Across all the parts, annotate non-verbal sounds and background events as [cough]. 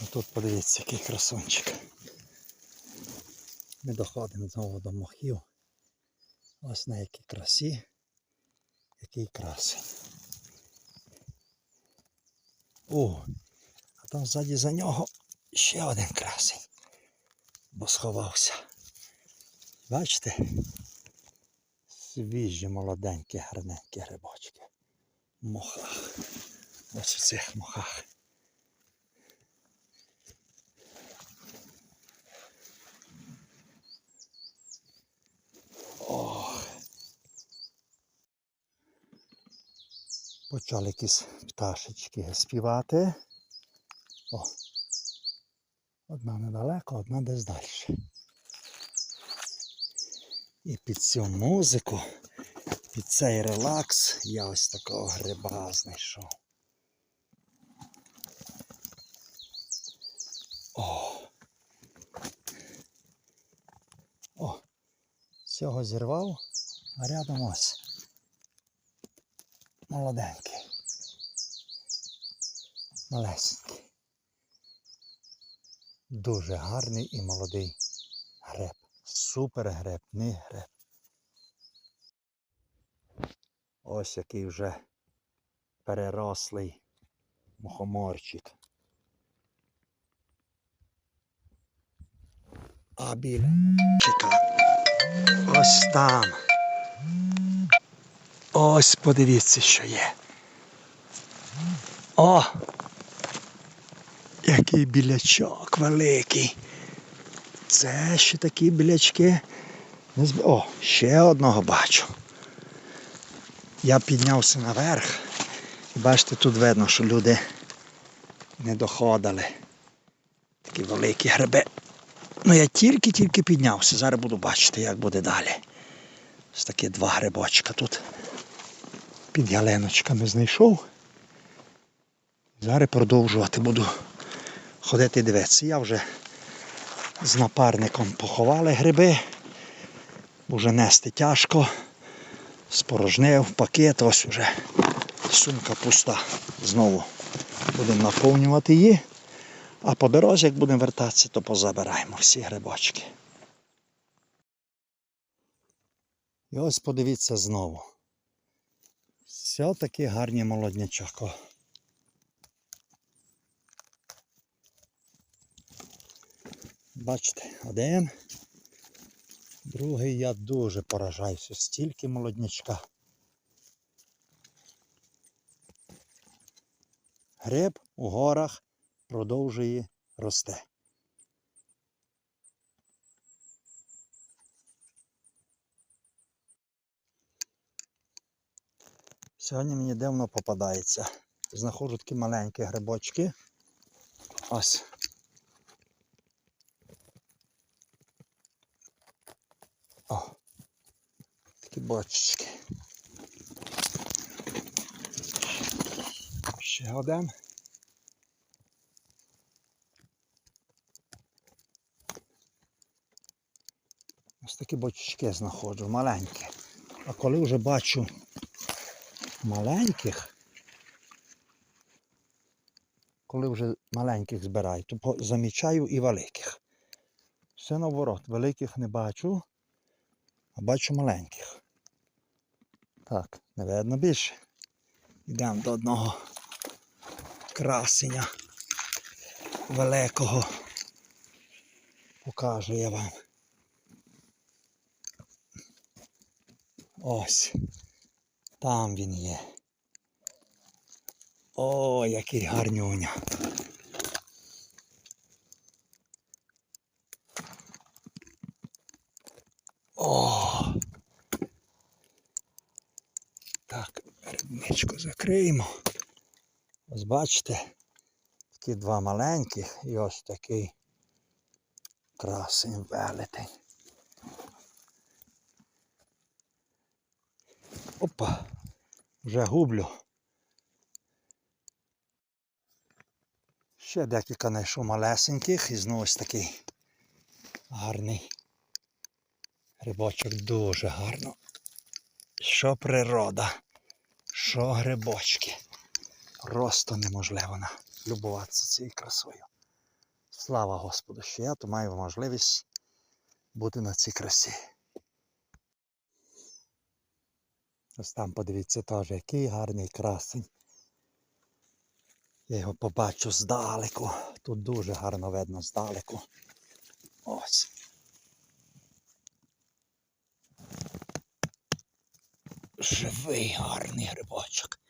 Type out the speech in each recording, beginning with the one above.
Ну, Тут подивіться, який красунчик. Ми доходимо знову до мохів. Ось на якій красі, який красень. О, а там ззаді за нього ще один красень. Бо сховався. Бачите? Свіжі, молоденькі, гарненькі грибочки. В мохах. Ось в цих мохах. Почали якісь пташечки співати. О. Одна недалеко, одна десь далі. І під цю музику, під цей релакс я ось такого гриба знайшов. О. О. Цього зірвав, а рядом ось. Молоденький. Малесенький. Дуже гарний і молодий греб. Супер греб, греб. Ось який вже перерослий мухоморчик. А біля чека. Ось там. Ось подивіться, що є. О! Який білячок великий. Це ще такі білячки. О, ще одного бачу. Я піднявся наверх. І бачите, тут видно, що люди не доходили. Такі великі гриби. Ну я тільки-тільки піднявся. Зараз буду бачити, як буде далі. Ось такі два грибочка тут під ялиночками знайшов. Зараз продовжувати буду ходити дивитися. Я вже з напарником поховали гриби. Уже нести тяжко. Спорожнив пакет, ось уже сумка пуста. Знову будемо наповнювати її. А по дорозі, як будемо вертатися, то позабираємо всі грибочки. І ось подивіться знову. Все таки гарні молоднячок. Бачите, один. Другий я дуже поражаюся. Стільки молоднячка. Гриб у горах продовжує рости. Сьогодні мені дивно попадається. Знаходжу такі маленькі грибочки. Ось. О, такі бочечки. Ще один. Ось такі бочечки знаходжу, маленькі. А коли вже бачу маленьких, коли вже маленьких збираю, то замічаю і великих. Все наоборот, великих не бачу, а бачу маленьких. Так, не видно більше. Йдемо до одного красення великого. Покажу я вам. Ось. Там він є. О, який гарнюня. О. Так, закриємо. Ось бачите, такі два маленьких і ось такий красень велетень. Опа, вже гублю. Ще декілька знайшов малесеньких і знову ось такий гарний грибочок дуже гарно. Що природа, що грибочки. Просто неможливо любуватися цією красою. Слава Господу, що я то маю можливість бути на цій красі. Ось там подивіться теж, який гарний красень. Я його побачу здалеку. Тут дуже гарно видно здалеку. Ось. Живий гарний грибочок.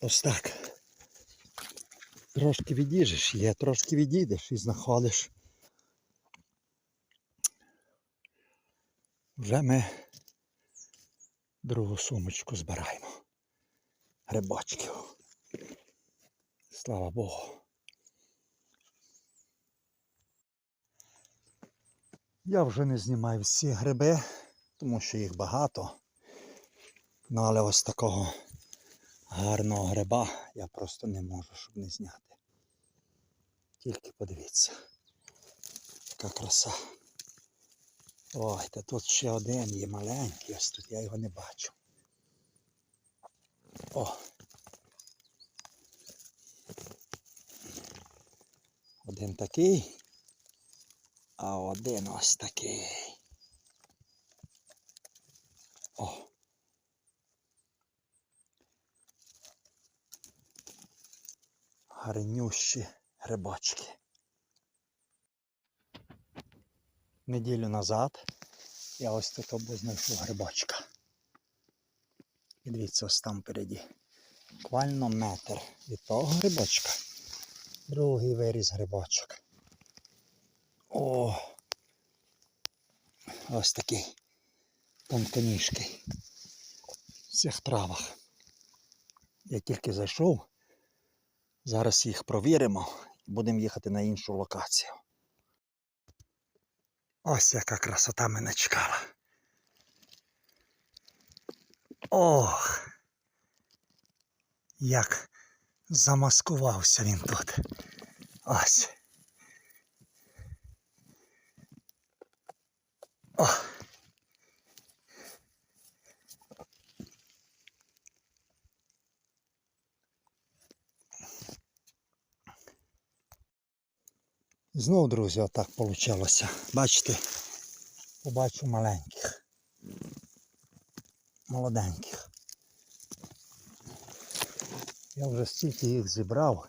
Ось так. Трошки відіжеш, є, трошки відійдеш і знаходиш. Вже ми другу сумочку збираємо. Грибочків. Слава Богу. Я вже не знімаю всі гриби, тому що їх багато. Ну але ось такого гарного гриба я просто не можу, щоб не зняти. Тільки подивіться. Яка краса. Ой, та тут ще один є маленький, ось тут я його не бачу. О. Один такий, а один ось такий. О. Гарнющі грибочки. Неділю назад я ось тут знайшов грибочка. І дивіться, ось там впереді. Буквально метр від того грибочка. Другий виріс грибочок. О! Ось такий тонконіжкий. В цих травах. Я тільки зайшов. Зараз їх провіримо і будемо їхати на іншу локацію. Ось яка красота мене чекала. Ох! Як замаскувався він тут. Ось. О! Знов, друзі, отак вийшло. Бачите, побачу маленьких. Молоденьких. Я вже стільки їх зібрав,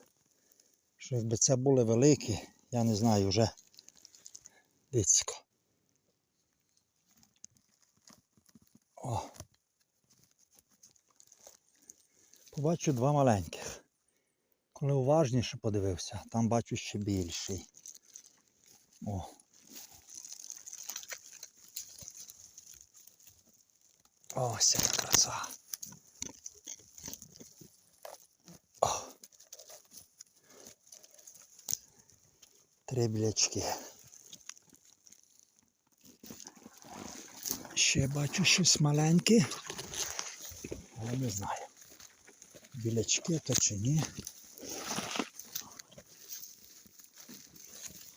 що якби це були великі, я не знаю вже дицько. О. Побачу два маленьких. Коли уважніше подивився, там бачу ще більший. О. Ось яка краса. О. Три білячки. Ще бачу щось маленьке. Але не знаю. Білячки то чи ні.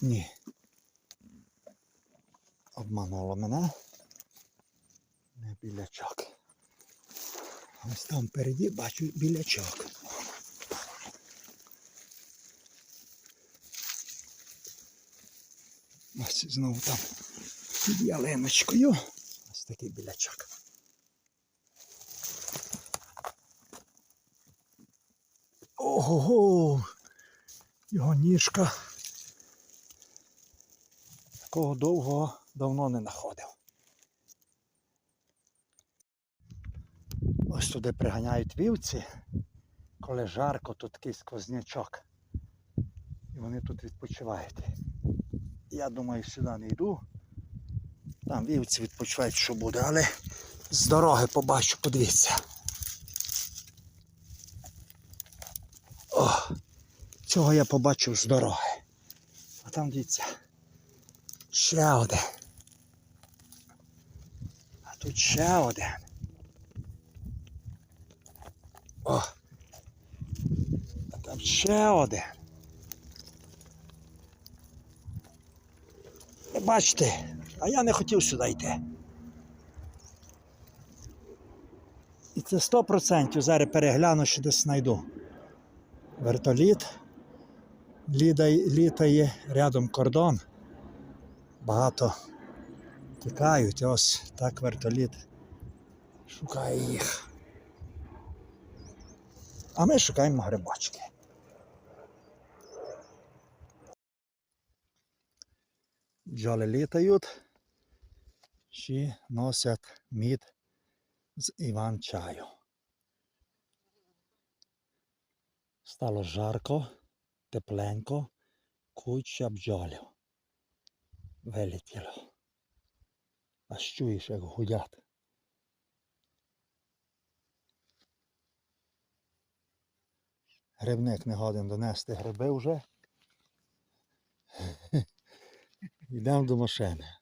Ні. Обмануло мене. Не білячок. Ось там впереді бачу білячок. Ось знову там під ялиночкою. Ось такий білячок. Ого! Його ніжка. Такого довгого давно не знаходив. Ось туди приганяють вівці, коли жарко, тут такий сквознячок. І вони тут відпочивають. Я думаю, сюди не йду. Там вівці відпочивають, що буде, але з дороги побачу, подивіться. О, цього я побачив з дороги. А там дивіться. Ще один. А тут ще один. О! А там ще один. Ви Бачите, а я не хотів сюди йти. І це 100% зараз перегляну, що десь знайду. Вертоліт літає, рядом кордон. Багато тікають. Ось так вертоліт шукає їх. А ми шукаємо грибочки. Бджоли літають, чи носять мід з Іван-чаю. Стало жарко, тепленько, куча бджолів. Вилетіло. Аж чуєш, як гудять. Грибник не годен донести гриби вже. [laughs] Йдемо до машини.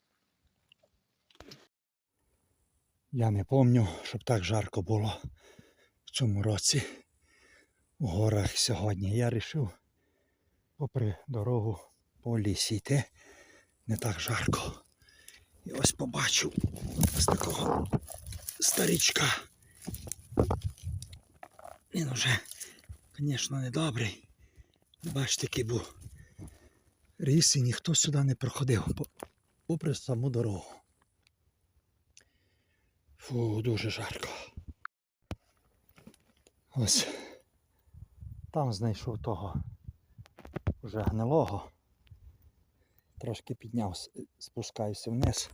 Я не пам'ятаю, щоб так жарко було в цьому році у горах сьогодні. Я вирішив попри дорогу по лісі йти не так жарко. І ось побачив ось такого старічка. Він уже, звісно, не добрий. Бачите, який був ріс і ніхто сюди не проходив, попри саму дорогу. Фу, дуже жарко. Ось там знайшов того вже гнилого. Трошки підняв, спускаюся вниз.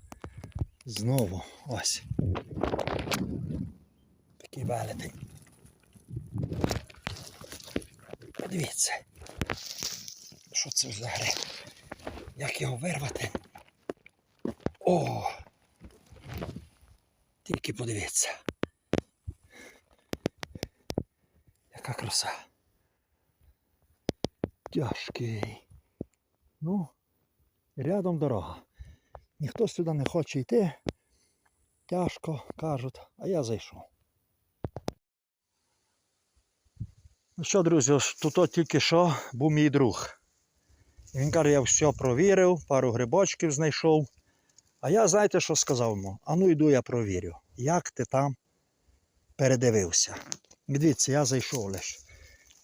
Знову ось. Такий велетень. Подивіться. Що це за гриб? Як його вирвати? О! Тільки подивіться. Яка краса. Тяжкий. Ну, рядом дорога. Ніхто сюди не хоче йти. Тяжко, кажуть, а я зайшов. Ну що, друзі, ось тут тільки що був мій друг. Він каже, я все провірив, пару грибочків знайшов. А я знаєте, що сказав йому? А ну йду я провірю, як ти там передивився. Дивіться, я зайшов лише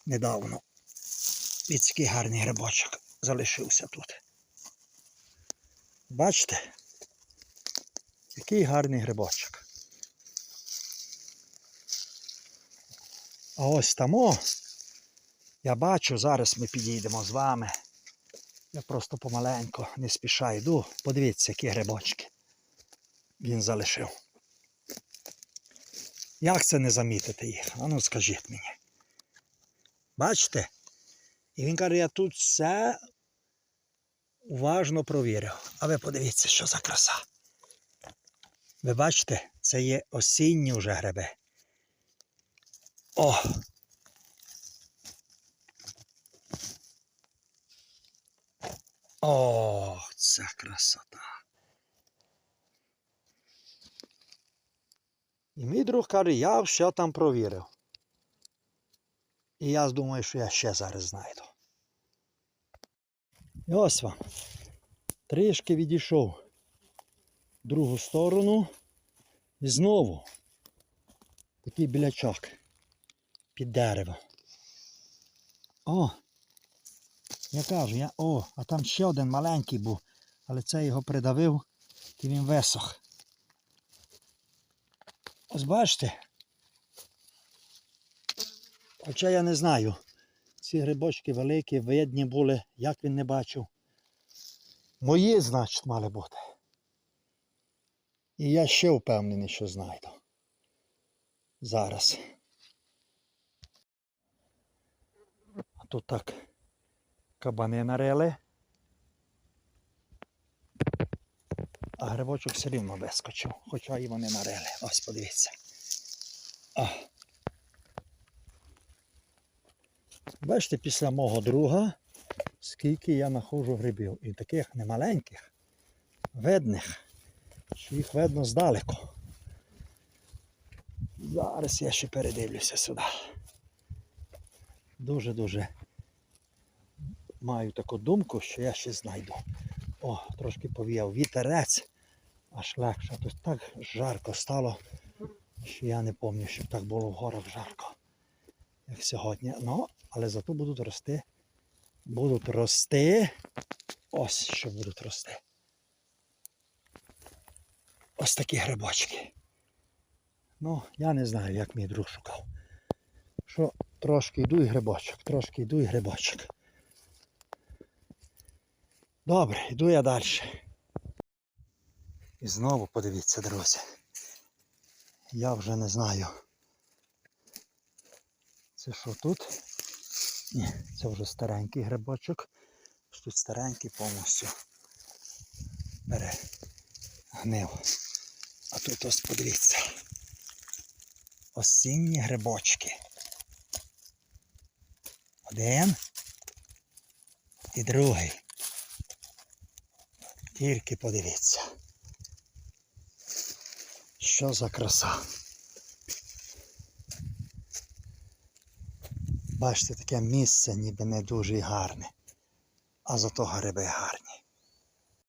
недавно. Такий гарний грибочок залишився тут. Бачите? Який гарний грибочок. А ось тамо, я бачу, зараз ми підійдемо з вами. Я просто помаленько, не спіша йду. Подивіться, які грибочки він залишив. Як це не замітити їх? А ну скажіть мені. Бачите? І він каже, я тут все уважно провірив. А ви подивіться, що за краса. Ви бачите, це є осінні вже гриби. О! Ох, це красота. І мій друг каже, я все там провірив. І я думаю, що я ще зараз знайду. І ось вам. Трішки відійшов в другу сторону. І знову такий білячок під дерево. О! Я кажу, я... о, а там ще один маленький був, але це його придавив і він висох. Ось бачите. Хоча я не знаю, ці грибочки великі, видні були, як він не бачив. Мої, значить, мали бути. І я ще впевнений, що знайду. Зараз. А тут так кабани нарили. А грибочок все рівно вискочив, хоча і вони нарили. Ось подивіться. О. Бачите, після мого друга, скільки я знаходжу грибів. І таких немаленьких, видних, що їх видно здалеку. Зараз я ще передивлюся сюди. Дуже-дуже маю таку думку, що я ще знайду. О, трошки повіяв вітерець, аж легше. Тут так жарко стало, що я не пам'ятаю, щоб так було в горах жарко, як сьогодні. Ну, Але зато будуть рости. Будуть рости. Ось що будуть рости. Ось такі грибочки. Ну, я не знаю, як мій друг шукав. Що трошки йду і грибочок, трошки йду і грибочок. Добре, йду я далі. І знову подивіться, друзі. Я вже не знаю. Це що тут? Ні, це вже старенький грибочок. Тут старенький повністю перегнив. А тут ось подивіться. Осінні грибочки. Один і другий. Тільки подивіться. Що за краса. Бачите, таке місце ніби не дуже гарне, а зато гриби гарні.